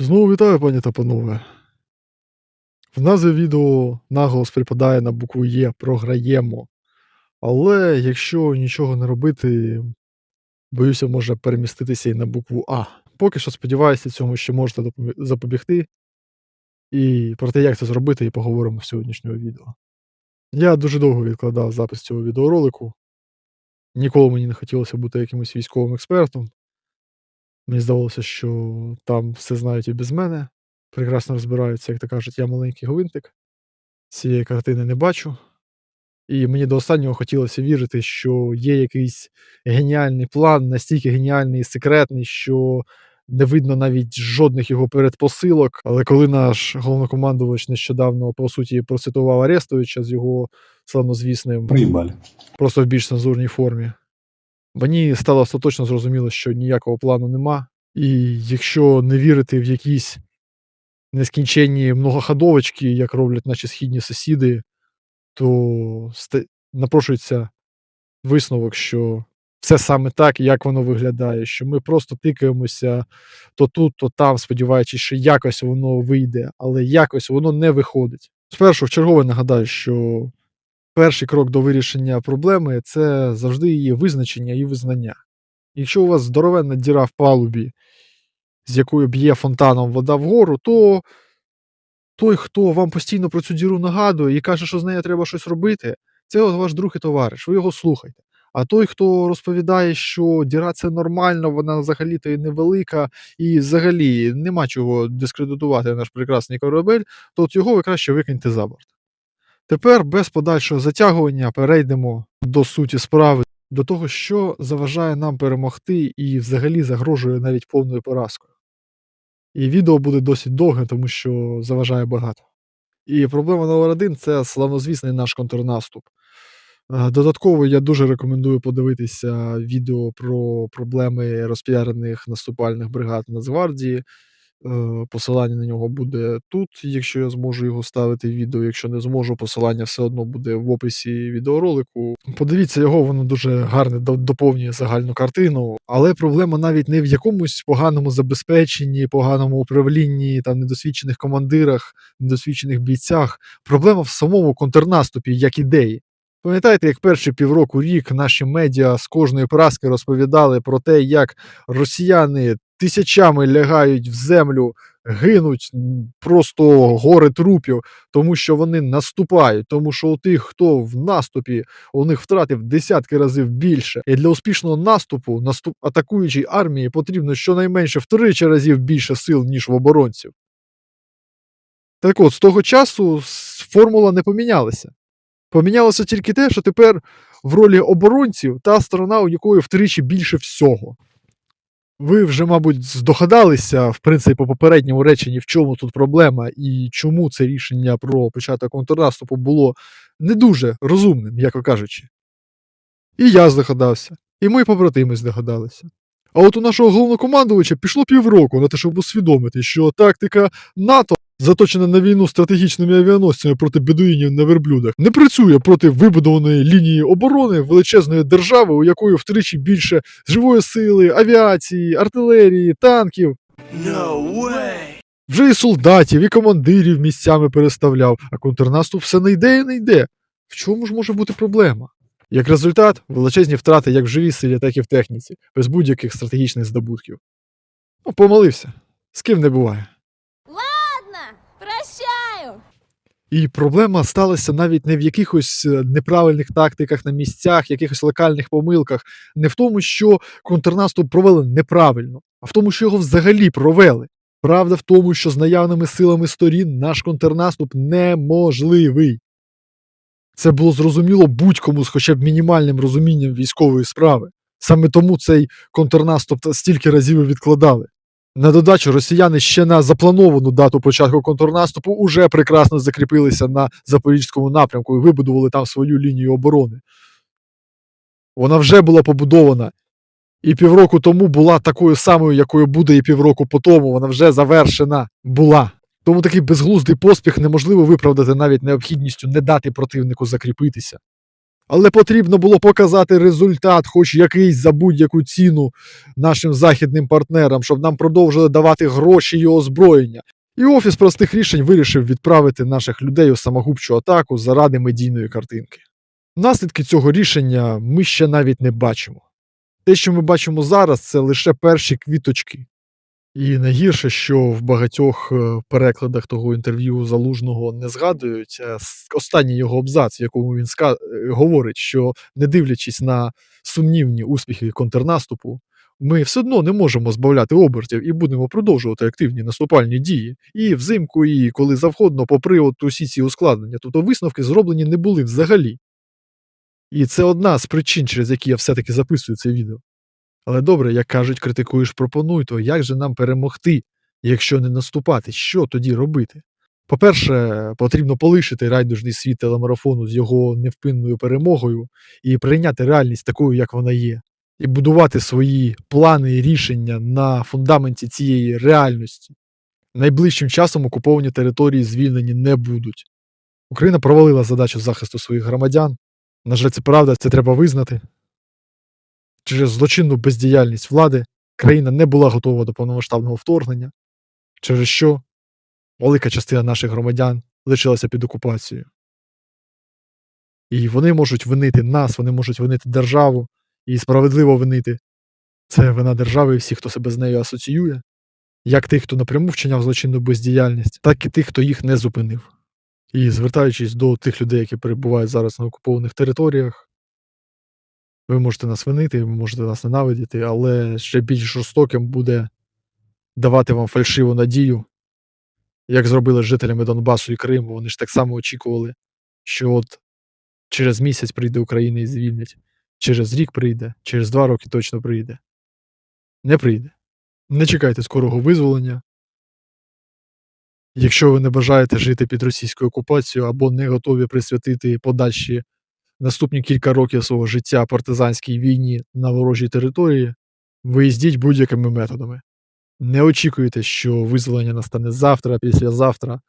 Знову вітаю, пані та панове. В назві відео наголос припадає на букву Є програємо. Але якщо нічого не робити, боюся, може переміститися і на букву А. Поки що сподіваюся, цьому ще можете запобігти. І про те, як це зробити, і поговоримо в сьогоднішнього відео. Я дуже довго відкладав запис цього відеоролику. Ніколи мені не хотілося бути якимось військовим експертом. Мені здавалося, що там все знають і без мене. Прекрасно розбираються, як то кажуть, я маленький гвинтик. Цієї картини не бачу. І мені до останнього хотілося вірити, що є якийсь геніальний план, настільки геніальний і секретний, що не видно навіть жодних його передпосилок. Але коли наш головнокомандувач нещодавно, по суті, процитував Арестовича з його славнозвісним Проїбали. просто в більш цензурній формі. Мені стало остаточно зрозуміло, що ніякого плану нема. І якщо не вірити в якісь нескінченні многоходовочки, як роблять наші східні сусіди, то напрошується висновок, що все саме так, як воно виглядає, що ми просто тикаємося то тут, то там, сподіваючись, що якось воно вийде, але якось воно не виходить. Спершу в чергове нагадаю, що перший крок до вирішення проблеми це завжди її визначення і визнання. Якщо у вас здоровенна діра в палубі, з якою б'є фонтаном вода вгору, то той, хто вам постійно про цю діру нагадує і каже, що з нею треба щось робити, це ваш друг і товариш, ви його слухайте. А той, хто розповідає, що діра це нормально, вона взагалі-то і невелика, і взагалі нема чого дискредитувати наш прекрасний корабель, то от його ви краще викиньте за борт. Тепер без подальшого затягування перейдемо до суті справи, до того, що заважає нам перемогти і взагалі загрожує навіть повною поразкою. І відео буде досить довге, тому що заважає багато. І проблема номер один це славнозвісний наш контрнаступ. Е, Додатково я дуже рекомендую подивитися відео про проблеми розпіарених наступальних бригад Нацгвардії. Е, Посилання на нього буде тут, якщо я зможу його ставити в відео. Якщо не зможу, посилання все одно буде в описі відеоролику. Подивіться його, воно дуже гарне доповнює загальну картину. Але проблема навіть не в якомусь поганому забезпеченні, поганому управлінні, там недосвідчених командирах, недосвідчених бійцях. Проблема в самому контрнаступі, як ідеї. Пам'ятаєте, як перші півроку рік наші медіа з кожної поразки розповідали про те, як росіяни тисячами лягають в землю, гинуть просто гори трупів, тому що вони наступають, тому що у тих, хто в наступі, у них втрати в десятки разів більше. І для успішного наступу наступ атакуючій армії потрібно щонайменше втричі разів більше сил, ніж в оборонців. Так от, з того часу формула не помінялася. Помінялося тільки те, що тепер в ролі оборонців та сторона, у якої втричі більше всього. Ви вже, мабуть, здогадалися, в принципі, по попередньому реченні, в чому тут проблема і чому це рішення про початок контрнаступу було не дуже розумним, м'яко кажучи. І я здогадався, і мої побратими здогадалися. А от у нашого головнокомандувача пішло півроку на те, щоб усвідомити, що тактика НАТО, заточена на війну стратегічними авіаносцями проти бедуїнів на верблюдах, не працює проти вибудованої лінії оборони величезної держави, у якої втричі більше живої сили, авіації, артилерії, танків. No way! Вже і солдатів, і командирів місцями переставляв, а контрнаступ все не йде і не йде. В чому ж може бути проблема? Як результат, величезні втрати як в живій силі, так і в техніці, без будь-яких стратегічних здобутків. Ну, помилився. З ким не буває. І проблема сталася навіть не в якихось е, неправильних тактиках на місцях, якихось локальних помилках, не в тому, що контрнаступ провели неправильно, а в тому, що його взагалі провели. Правда в тому, що з наявними силами сторін наш контрнаступ неможливий. Це було зрозуміло будь-кому з хоча б мінімальним розумінням військової справи. Саме тому цей контрнаступ стільки разів відкладали. На додачу росіяни ще на заплановану дату початку контрнаступу уже прекрасно закріпилися на запорізькому напрямку і вибудували там свою лінію оборони. Вона вже була побудована. І півроку тому була такою самою, якою буде і півроку по тому. Вона вже завершена була. Тому такий безглуздий поспіх неможливо виправдати навіть необхідністю не дати противнику закріпитися. Але потрібно було показати результат, хоч якийсь за будь-яку ціну нашим західним партнерам, щоб нам продовжили давати гроші і озброєння. І офіс простих рішень вирішив відправити наших людей у самогубчу атаку заради медійної картинки. Наслідки цього рішення ми ще навіть не бачимо. Те, що ми бачимо зараз, це лише перші квіточки. І найгірше, що в багатьох е, перекладах того інтерв'ю залужного не згадують останній його абзац, в якому він ска... е, говорить, що не дивлячись на сумнівні успіхи контрнаступу, ми все одно не можемо збавляти обертів і будемо продовжувати активні наступальні дії. І взимку, і коли завгодно, попри от усі ці ускладнення. Тобто висновки зроблені не були взагалі. І це одна з причин, через які я все-таки записую це відео. Але добре, як кажуть, критикуєш, пропонуй, то як же нам перемогти, якщо не наступати? Що тоді робити? По-перше, потрібно полишити райдужний світ телемарафону з його невпинною перемогою і прийняти реальність такою, як вона є, і будувати свої плани і рішення на фундаменті цієї реальності. Найближчим часом окуповані території звільнені не будуть. Україна провалила задачу захисту своїх громадян. На жаль, це правда, це треба визнати. Через злочинну бездіяльність влади країна не була готова до повномасштабного вторгнення, через що велика частина наших громадян лишилася під окупацією. І вони можуть винити нас, вони можуть винити державу і справедливо винити. Це вина держави і всіх, хто себе з нею асоціює, як тих, хто напряму вчиняв злочинну бездіяльність, так і тих, хто їх не зупинив. І звертаючись до тих людей, які перебувають зараз на окупованих територіях, ви можете нас винити, ви можете нас ненавидіти, але ще більш жорстоким буде давати вам фальшиву надію, як зробили з жителями Донбасу і Криму. Вони ж так само очікували, що от через місяць прийде Україна і звільнять, через рік прийде, через два роки точно прийде. Не прийде. Не чекайте скорого визволення. Якщо ви не бажаєте жити під російською окупацією або не готові присвятити подальші наступні кілька років свого життя партизанській війні на ворожій території, виїздіть будь-якими методами. Не очікуйте, що визволення настане завтра, післязавтра.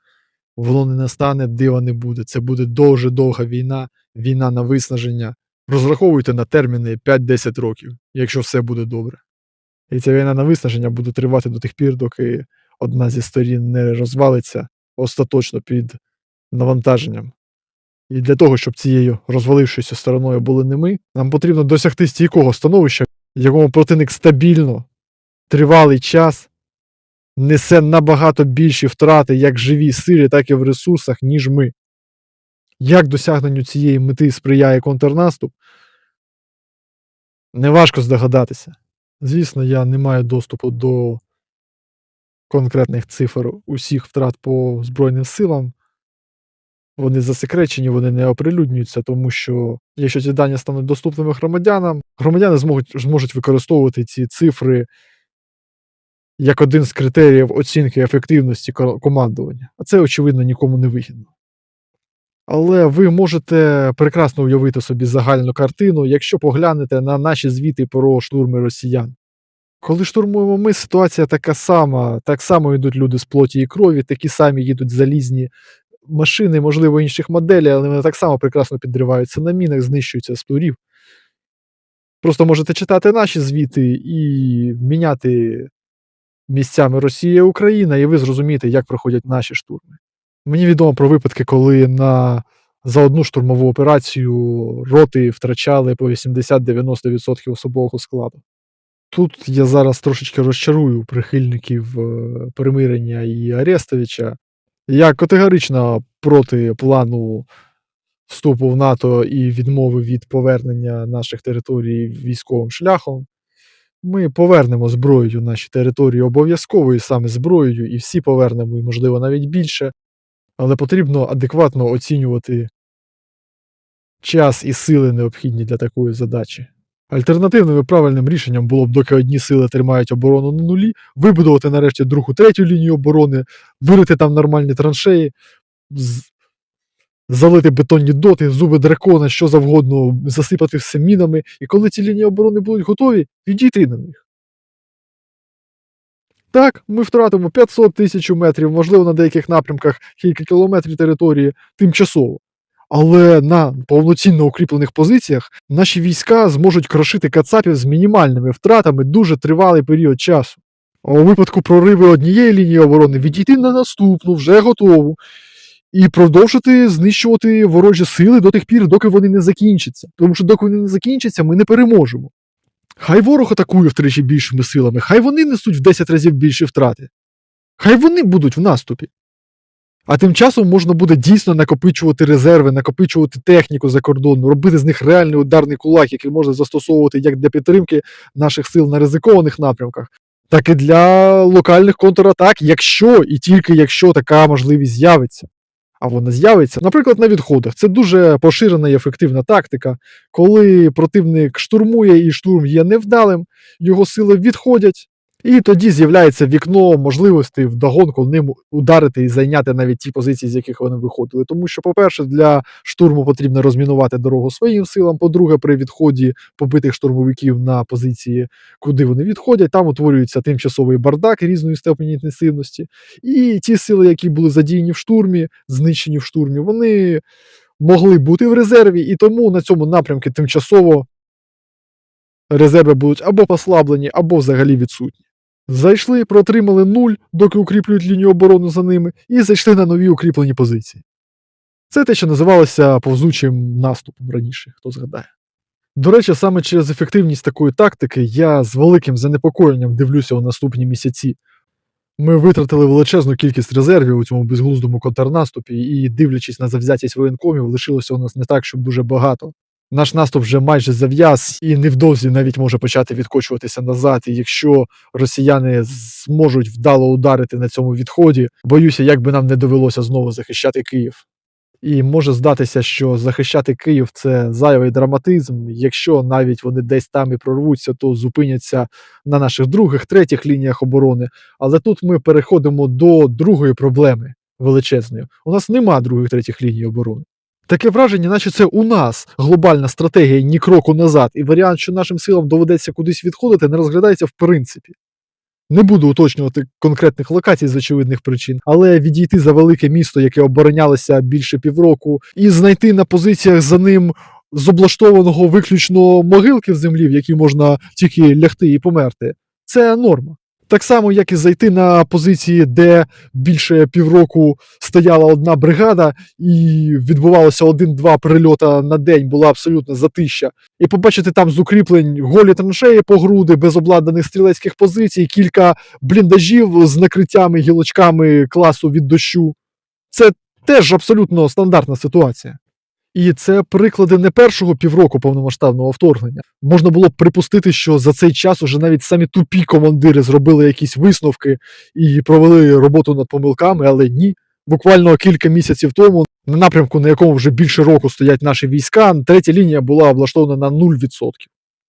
Воно не настане, дива не буде. Це буде дуже довга війна, війна на виснаження. Розраховуйте на терміни 5-10 років, якщо все буде добре. І ця війна на виснаження буде тривати до тих пір, доки одна зі сторін не розвалиться остаточно під навантаженням. І для того, щоб цією розвалившоюся стороною були не ми, нам потрібно досягти стійкого становища, якому противник стабільно, тривалий час несе набагато більші втрати як в живій силі, так і в ресурсах, ніж ми. Як досягненню цієї мети сприяє контрнаступ, неважко здогадатися. Звісно, я не маю доступу до конкретних цифр усіх втрат по Збройним силам. Вони засекречені, вони не оприлюднюються, тому що якщо ці дані стануть доступними громадянам, громадяни зможуть, зможуть використовувати ці цифри як один з критеріїв оцінки ефективності командування. А це, очевидно, нікому не вигідно. Але ви можете прекрасно уявити собі загальну картину, якщо поглянете на наші звіти про штурми росіян. Коли штурмуємо ми, ситуація така сама, так само йдуть люди з плоті і крові, такі самі їдуть залізні машини, можливо, інших моделей, але вони так само прекрасно підриваються на мінах, знищуються з турів. Просто можете читати наші звіти і міняти місцями Росія Україна, і ви зрозумієте, як проходять наші штурми. Мені відомо про випадки, коли на, за одну штурмову операцію роти втрачали по 80-90% особового складу. Тут я зараз трошечки розчарую прихильників е, примирення і Арестовича. Я категорично проти плану вступу в НАТО і відмови від повернення наших територій військовим шляхом. Ми повернемо зброєю наші території обов'язково і саме зброєю, і всі повернемо, і можливо навіть більше. Але потрібно адекватно оцінювати час і сили необхідні для такої задачі. Альтернативним і правильним рішенням було б, доки одні сили тримають оборону на нулі, вибудувати нарешті другу, третю лінію оборони, вирити там нормальні траншеї, залити бетонні доти, зуби дракона, що завгодно, засипати все мінами, і коли ці лінії оборони будуть готові, відійти на них. Так, ми втратимо 500 тисяч метрів, можливо, на деяких напрямках кілька кілометрів території тимчасово. Але на повноцінно укріплених позиціях наші війська зможуть крошити кацапів з мінімальними втратами дуже тривалий період часу. У випадку прориви однієї лінії оборони відійти на наступну, вже готову, і продовжити знищувати ворожі сили до тих пір, доки вони не закінчаться. Тому що доки вони не закінчаться, ми не переможемо. Хай ворог атакує втричі більшими силами, хай вони несуть в 10 разів більші втрати. Хай вони будуть в наступі. А тим часом можна буде дійсно накопичувати резерви, накопичувати техніку закордонну, робити з них реальний ударний кулак, який можна застосовувати як для підтримки наших сил на ризикованих напрямках, так і для локальних контратак, якщо і тільки якщо така можливість з'явиться. А вона з'явиться, наприклад, на відходах. Це дуже поширена і ефективна тактика, коли противник штурмує і штурм є невдалим, його сили відходять, і тоді з'являється вікно можливостей вдогонку ним ударити і зайняти навіть ті позиції, з яких вони виходили. Тому що, по-перше, для штурму потрібно розмінувати дорогу своїм силам. По-друге, при відході побитих штурмовиків на позиції, куди вони відходять, там утворюється тимчасовий бардак різної степені інтенсивності. І ті сили, які були задіяні в штурмі, знищені в штурмі, вони могли бути в резерві, і тому на цьому напрямку тимчасово резерви будуть або послаблені, або взагалі відсутні. Зайшли, протримали нуль, доки укріплюють лінію оборони за ними, і зайшли на нові укріплені позиції. Це те, що називалося повзучим наступом раніше, хто згадає. До речі, саме через ефективність такої тактики я з великим занепокоєнням дивлюся у наступні місяці. Ми витратили величезну кількість резервів у цьому безглуздому контрнаступі, і, дивлячись на завзятість воєнкомів, лишилося у нас не так, щоб дуже багато. Наш наступ вже майже зав'яз і невдовзі навіть може почати відкочуватися назад. І якщо росіяни зможуть вдало ударити на цьому відході, боюся, як би нам не довелося знову захищати Київ. І може здатися, що захищати Київ це зайвий драматизм. Якщо навіть вони десь там і прорвуться, то зупиняться на наших других, третіх лініях оборони. Але тут ми переходимо до другої проблеми величезної. У нас нема других третіх ліній оборони. Таке враження, наче це у нас глобальна стратегія ні кроку назад, і варіант, що нашим силам доведеться кудись відходити, не розглядається в принципі. Не буду уточнювати конкретних локацій з очевидних причин, але відійти за велике місто, яке оборонялося більше півроку, і знайти на позиціях за ним з облаштованого виключно могилки в землі, в які можна тільки лягти і померти, це норма. Так само, як і зайти на позиції, де більше півроку стояла одна бригада, і відбувалося один-два прильота на день, була абсолютно затища. І побачити там з укріплень голі траншеї по груди, без обладнаних стрілецьких позицій, кілька бліндажів з накриттями гілочками класу від дощу. Це теж абсолютно стандартна ситуація. І це приклади не першого півроку повномасштабного вторгнення. Можна було б припустити, що за цей час уже навіть самі тупі командири зробили якісь висновки і провели роботу над помилками, але ні. Буквально кілька місяців тому, на напрямку, на якому вже більше року стоять наші війська, третя лінія була облаштована на 0%.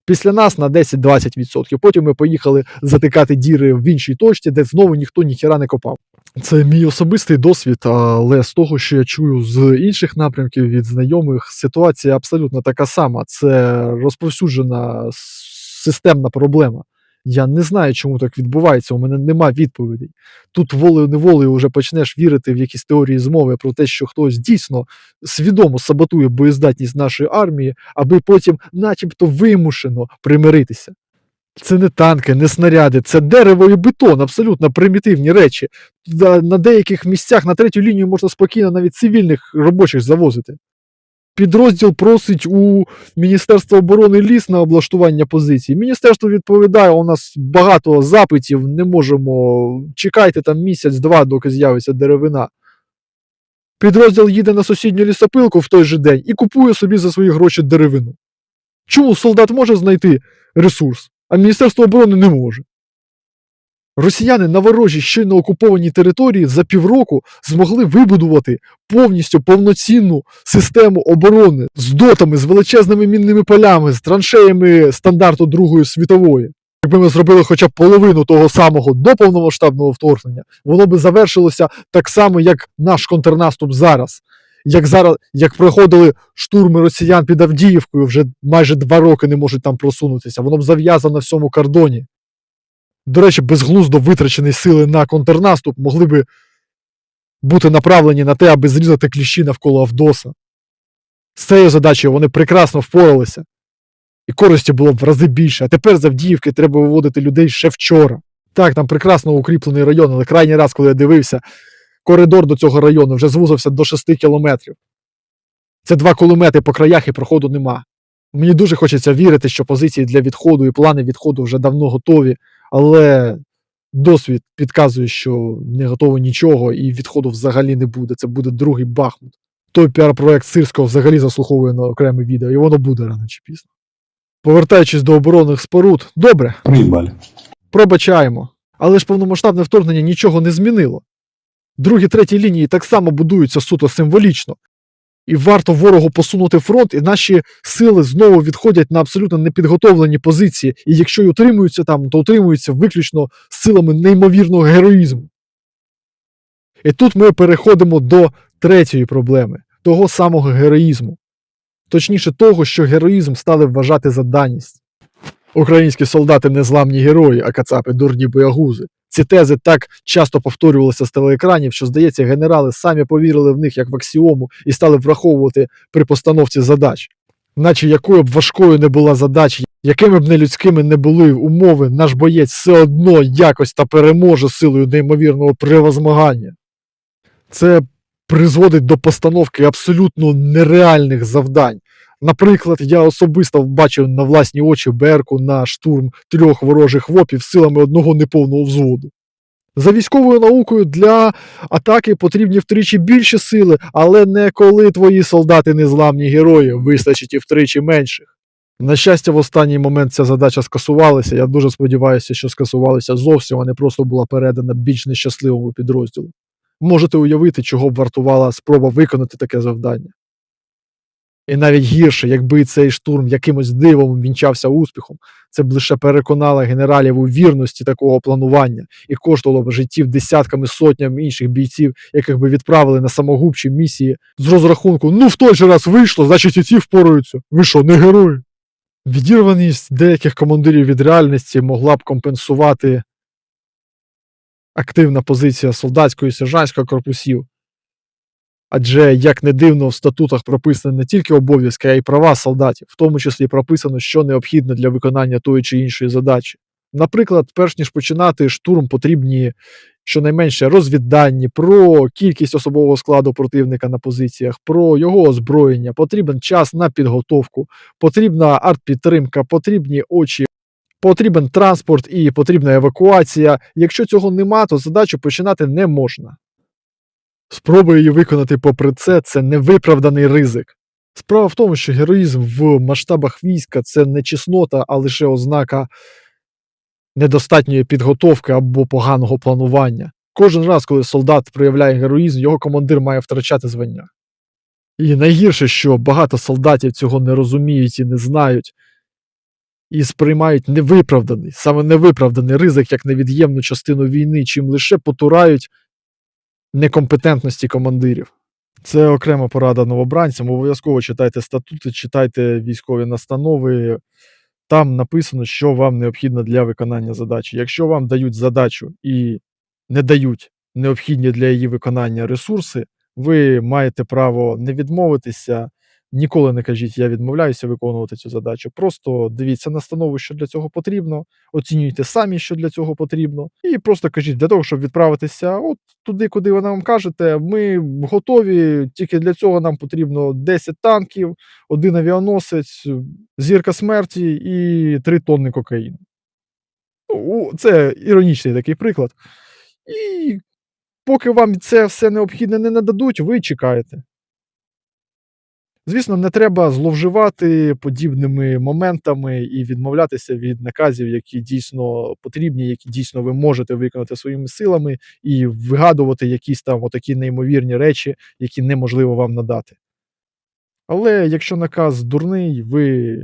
Після нас на 10-20%. Потім ми поїхали затикати діри в іншій точці, де знову ніхто ніхіра не копав. Це мій особистий досвід, але з того, що я чую з інших напрямків від знайомих, ситуація абсолютно така сама. Це розповсюджена системна проблема. Я не знаю, чому так відбувається. У мене нема відповідей. Тут волею неволею вже почнеш вірити в якісь теорії змови про те, що хтось дійсно свідомо саботує боєздатність нашої армії, аби потім, начебто, вимушено примиритися. Це не танки, не снаряди, це дерево і бетон, абсолютно примітивні речі. На деяких місцях на третю лінію можна спокійно навіть цивільних робочих завозити. Підрозділ просить у Міністерства оборони ліс на облаштування позицій. Міністерство відповідає: у нас багато запитів, не можемо. Чекайте там місяць-два, доки з'явиться деревина. Підрозділ їде на сусідню лісопилку в той же день і купує собі за свої гроші деревину. Чому солдат може знайти ресурс, а Міністерство оборони не може? Росіяни на ворожій щойно окупованій території за півроку змогли вибудувати повністю повноцінну систему оборони з дотами, з величезними мінними полями, з траншеями стандарту Другої світової. Якби ми зробили хоча б половину того самого до повномасштабного вторгнення, воно би завершилося так само, як наш контрнаступ зараз. Як зараз, як проходили штурми росіян під Авдіївкою, вже майже два роки не можуть там просунутися, воно б зав'язано на всьому кордоні. До речі, безглуздо витрачені сили на контрнаступ могли би бути направлені на те, аби зрізати кліщі навколо Авдоса. З цією задачею вони прекрасно впоралися. І користі було б в рази більше. А тепер з Авдіївки треба виводити людей ще вчора. Так, там прекрасно укріплений район, але крайній раз, коли я дивився, коридор до цього району вже звузився до 6 кілометрів. Це два кулемети по краях і проходу нема. Мені дуже хочеться вірити, що позиції для відходу і плани відходу вже давно готові, але досвід підказує, що не готово нічого і відходу взагалі не буде. Це буде другий Бахмут. Той піар-проект Сирського взагалі заслуговує на окреме відео, і воно буде рано чи пізно. Повертаючись до оборонних споруд, добре, Проїбали. пробачаємо. Але ж повномасштабне вторгнення нічого не змінило. Другі треті лінії так само будуються суто символічно. І варто ворогу посунути фронт, і наші сили знову відходять на абсолютно непідготовлені позиції. І якщо й утримуються там, то утримуються виключно силами неймовірного героїзму. І тут ми переходимо до третьої проблеми того самого героїзму. Точніше, того, що героїзм стали вважати за даність. Українські солдати не зламні герої, а кацапи дурні боягузи. Ці тези так часто повторювалися з телеекранів, що, здається, генерали самі повірили в них як в аксіому і стали враховувати при постановці задач. Наче якою б важкою не була задача, якими б нелюдськими не були умови, наш боєць все одно якось та переможе силою неймовірного превозмагання. Це призводить до постановки абсолютно нереальних завдань. Наприклад, я особисто бачив на власні очі Берку на штурм трьох ворожих вопів силами одного неповного взводу. За військовою наукою для атаки потрібні втричі більше сили, але не коли твої солдати незламні герої, вистачить і втричі менших. На щастя, в останній момент ця задача скасувалася. Я дуже сподіваюся, що скасувалася зовсім, а не просто була передана більш нещасливому підрозділу. Можете уявити, чого б вартувала спроба виконати таке завдання. І навіть гірше, якби цей штурм якимось дивом вінчався успіхом, це б лише переконало генералів у вірності такого планування і коштувало б життів десятками сотням інших бійців, яких би відправили на самогубчі місії з розрахунку: ну в той же раз вийшло, значить і ці впораються. Ви що, не герої? Відірваність деяких командирів від реальності могла б компенсувати активна позиція солдатського і сержантського корпусів. Адже, як не дивно, в статутах прописані не тільки обов'язки, а й права солдатів, в тому числі прописано, що необхідно для виконання тої чи іншої задачі. Наприклад, перш ніж починати штурм, потрібні щонайменше розвіддані про кількість особового складу противника на позиціях, про його озброєння, потрібен час на підготовку, потрібна артпідтримка, потрібні очі, потрібен транспорт і потрібна евакуація. Якщо цього нема, то задачу починати не можна. Спроба її виконати попри це це невиправданий ризик. Справа в тому, що героїзм в масштабах війська це не чеснота, а лише ознака недостатньої підготовки або поганого планування. Кожен раз, коли солдат проявляє героїзм, його командир має втрачати звання. І найгірше, що багато солдатів цього не розуміють і не знають, і сприймають невиправданий, саме невиправданий ризик як невід'ємну частину війни, чим лише потурають некомпетентності командирів. Це окрема порада новобранцям. Обов'язково читайте статути, читайте військові настанови. Там написано, що вам необхідно для виконання задачі. Якщо вам дають задачу і не дають необхідні для її виконання ресурси, ви маєте право не відмовитися. Ніколи не кажіть, я відмовляюся виконувати цю задачу. Просто дивіться на настанову, що для цього потрібно, оцінюйте самі, що для цього потрібно, і просто кажіть, для того, щоб відправитися от туди, куди ви нам кажете, ми готові. Тільки для цього нам потрібно 10 танків, один авіаносець, зірка смерті і 3 тонни кокаїну. Ну, Це іронічний такий приклад. І поки вам це все необхідне не нададуть, ви чекаєте. Звісно, не треба зловживати подібними моментами і відмовлятися від наказів, які дійсно потрібні, які дійсно ви можете виконати своїми силами, і вигадувати якісь там отакі неймовірні речі, які неможливо вам надати. Але якщо наказ дурний, ви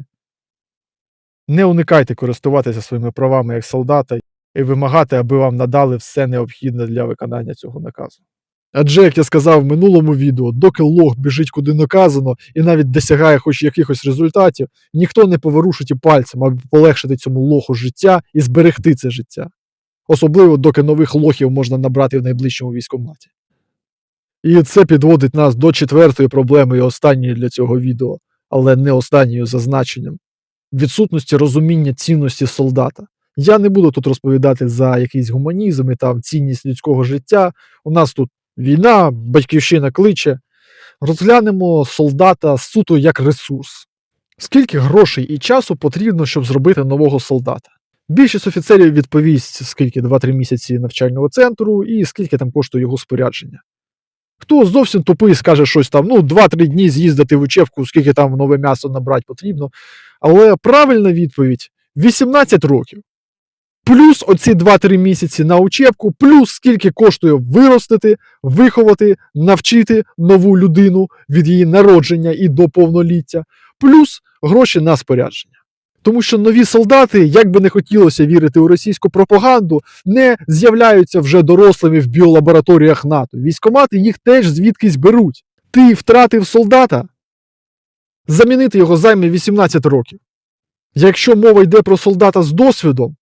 не уникайте користуватися своїми правами як солдата і вимагати, аби вам надали все необхідне для виконання цього наказу. Адже, як я сказав в минулому відео, доки лох біжить куди наказано і навіть досягає хоч якихось результатів, ніхто не поворушить і пальцем, аби полегшити цьому лоху життя і зберегти це життя. Особливо, доки нових лохів можна набрати в найближчому військкоматі. І це підводить нас до четвертої проблеми і останньої для цього відео, але не останньою за значенням відсутності розуміння цінності солдата. Я не буду тут розповідати за якийсь гуманізм і там цінність людського життя. У нас тут війна, батьківщина кличе. Розглянемо солдата суто як ресурс. Скільки грошей і часу потрібно, щоб зробити нового солдата? Більшість офіцерів відповість, скільки 2-3 місяці навчального центру і скільки там коштує його спорядження. Хто зовсім тупий, скаже щось там, ну, 2-3 дні з'їздити в учебку, скільки там нове м'ясо набрати потрібно. Але правильна відповідь 18 років. Плюс оці 2-3 місяці на учебку, плюс скільки коштує виростити, виховати, навчити нову людину від її народження і до повноліття, плюс гроші на спорядження. Тому що нові солдати, як би не хотілося вірити у російську пропаганду, не з'являються вже дорослими в біолабораторіях НАТО. Військомати їх теж звідкись беруть. Ти втратив солдата, замінити його займе 18 років. Якщо мова йде про солдата з досвідом,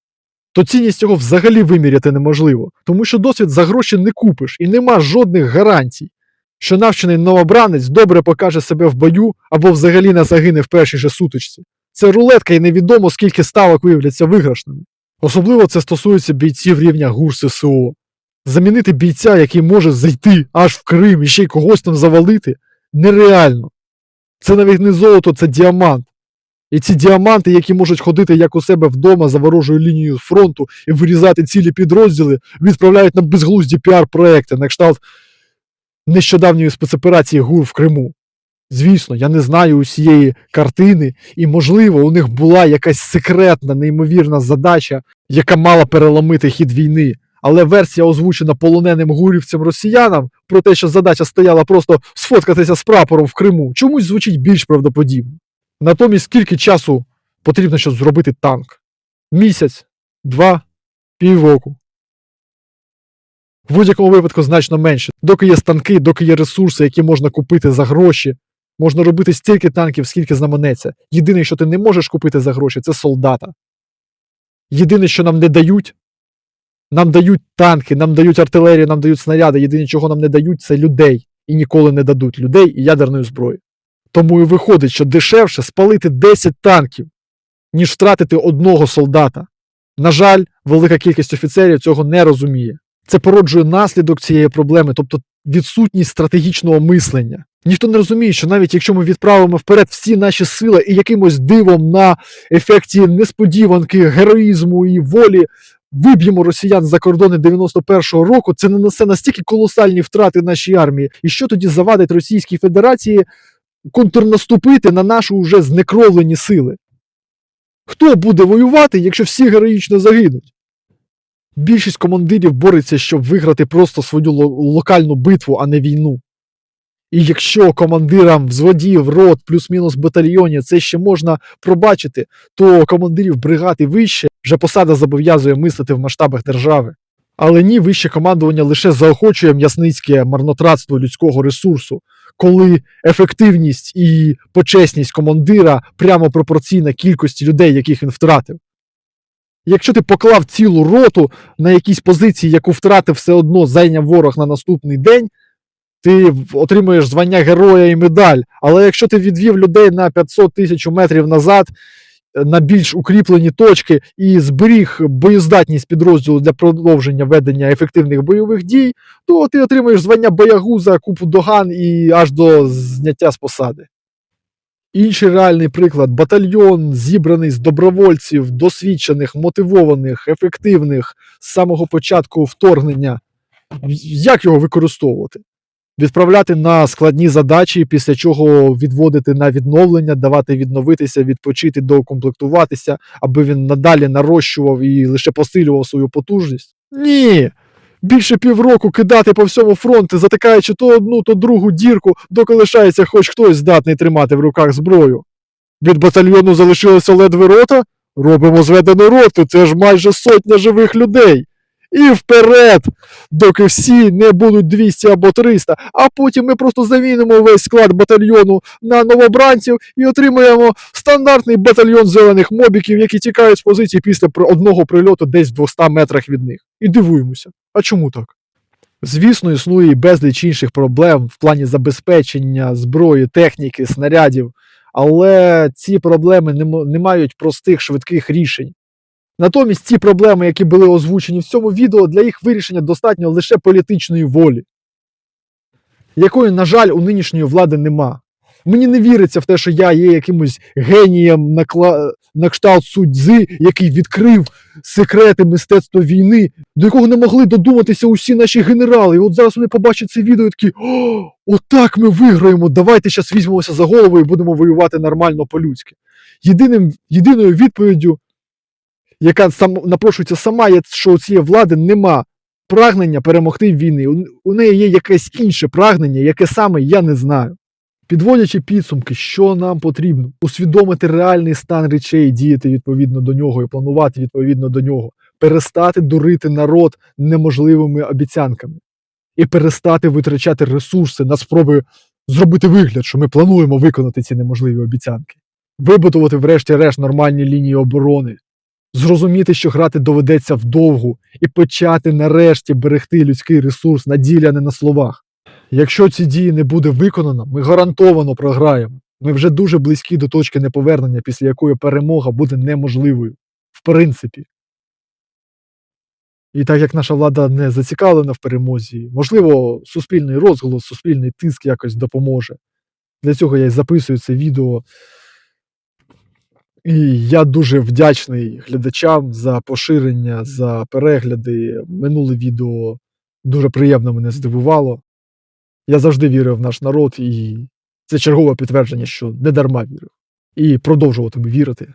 то цінність його взагалі виміряти неможливо, тому що досвід за гроші не купиш і нема жодних гарантій, що навчений новобранець добре покаже себе в бою або взагалі не загине в першій же сутичці. Це рулетка і невідомо, скільки ставок виявляться виграшними. Особливо це стосується бійців рівня ГУР ССО. Замінити бійця, який може зайти аж в Крим і ще й когось там завалити, нереально. Це навіть не золото, це діамант. І ці діаманти, які можуть ходити як у себе вдома за ворожою лінією фронту і вирізати цілі підрозділи, відправляють на безглузді піар-проекти на кшталт нещодавньої спецоперації ГУР в Криму. Звісно, я не знаю усієї картини, і, можливо, у них була якась секретна, неймовірна задача, яка мала переламити хід війни. Але версія, озвучена полоненим гурівцем росіянам, про те, що задача стояла просто сфоткатися з прапором в Криму, чомусь звучить більш правдоподібно. Натомість, скільки часу потрібно, щоб зробити танк? Місяць, два, півроку. В будь-якому випадку значно менше. Доки є станки, доки є ресурси, які можна купити за гроші, можна робити стільки танків, скільки знаманеться. Єдине, що ти не можеш купити за гроші, це солдата. Єдине, що нам не дають, нам дають танки, нам дають артилерію, нам дають снаряди. Єдине, чого нам не дають, це людей. І ніколи не дадуть людей і ядерної зброї. Тому і виходить, що дешевше спалити 10 танків, ніж втратити одного солдата. На жаль, велика кількість офіцерів цього не розуміє. Це породжує наслідок цієї проблеми, тобто відсутність стратегічного мислення. Ніхто не розуміє, що навіть якщо ми відправимо вперед всі наші сили і якимось дивом на ефекті несподіванки, героїзму і волі виб'ємо росіян за кордони 91-го року, це нанесе настільки колосальні втрати нашій армії. І що тоді завадить Російській Федерації контрнаступити на наші уже знекровлені сили? Хто буде воювати, якщо всі героїчно загинуть? Більшість командирів бореться, щоб виграти просто свою ло- локальну битву, а не війну. І якщо командирам взводів, рот, плюс-мінус батальйонів це ще можна пробачити, то командирів бригад і вище вже посада зобов'язує мислити в масштабах держави. Але ні, вище командування лише заохочує м'ясницьке марнотратство людського ресурсу, коли ефективність і почесність командира прямо пропорційна кількості людей, яких він втратив. Якщо ти поклав цілу роту на якійсь позиції, яку втратив все одно зайняв ворог на наступний день, ти отримуєш звання героя і медаль. Але якщо ти відвів людей на 500 тисяч метрів назад на більш укріплені точки і зберіг боєздатність підрозділу для продовження ведення ефективних бойових дій, то ти отримуєш звання боягуза, купу доган і аж до зняття з посади. Інший реальний приклад батальйон, зібраний з добровольців, досвідчених, мотивованих, ефективних з самого початку вторгнення. Як його використовувати? Відправляти на складні задачі, після чого відводити на відновлення, давати відновитися, відпочити, доукомплектуватися, аби він надалі нарощував і лише посилював свою потужність? Ні. Більше півроку кидати по всьому фронту, затикаючи то одну, то другу дірку, доки лишається хоч хтось здатний тримати в руках зброю. Від батальйону залишилося ледве рота? Робимо зведену роту, це ж майже сотня живих людей. І вперед, доки всі не будуть 200 або 300, а потім ми просто замінимо весь склад батальйону на новобранців і отримаємо стандартний батальйон зелених мобіків, які тікають з позиції після одного прильоту десь в 200 метрах від них. І дивуємося. А чому так? Звісно, існує і безліч інших проблем в плані забезпечення зброї, техніки, снарядів, але ці проблеми не, мають простих швидких рішень. Натомість ті проблеми, які були озвучені в цьому відео, для їх вирішення достатньо лише політичної волі, якої, на жаль, у нинішньої влади нема. Мені не віриться в те, що я є якимось генієм на, кла... на кшталт Судзи, який відкрив секрети мистецтва війни, до якого не могли додуматися усі наші генерали. І от зараз вони побачать це відео і такі: О, отак ми виграємо. Давайте зараз візьмемося за голову і будемо воювати нормально по-людськи. Єдиним, єдиною відповіддю, яка сам, напрошується сама, що у цієї влади нема прагнення перемогти війни. У, у неї є якесь інше прагнення, яке саме я не знаю. Підводячи підсумки, що нам потрібно, усвідомити реальний стан речей, діяти відповідно до нього і планувати відповідно до нього, перестати дурити народ неможливими обіцянками. І перестати витрачати ресурси на спроби зробити вигляд, що ми плануємо виконати ці неможливі обіцянки, вибудувати, врешті-решт, нормальні лінії оборони, зрозуміти, що грати доведеться вдовгу, і почати нарешті берегти людський ресурс на ділі, а не на словах. Якщо ці дії не буде виконано, ми гарантовано програємо. Ми вже дуже близькі до точки неповернення, після якої перемога буде неможливою. В принципі. І так як наша влада не зацікавлена в перемозі, можливо, суспільний розголос, суспільний тиск якось допоможе. Для цього я й записую це відео. І я дуже вдячний глядачам за поширення, за перегляди. Минуле відео дуже приємно мене здивувало. Я завжди вірив в наш народ, і це чергове підтвердження, що не дарма вірив. І продовжуватиму вірити.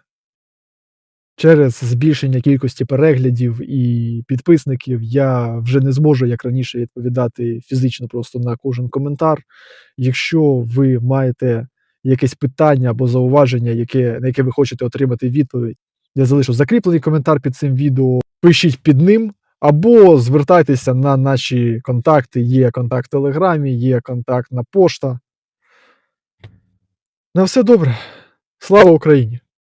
Через збільшення кількості переглядів і підписників я вже не зможу, як раніше, відповідати фізично просто на кожен коментар. Якщо ви маєте якесь питання або зауваження, яке, на яке ви хочете отримати відповідь, я залишу закріплений коментар під цим відео. Пишіть під ним, або звертайтеся на наші контакти. Є контакт в Телеграмі, є контактна пошта. На все добре. Слава Україні!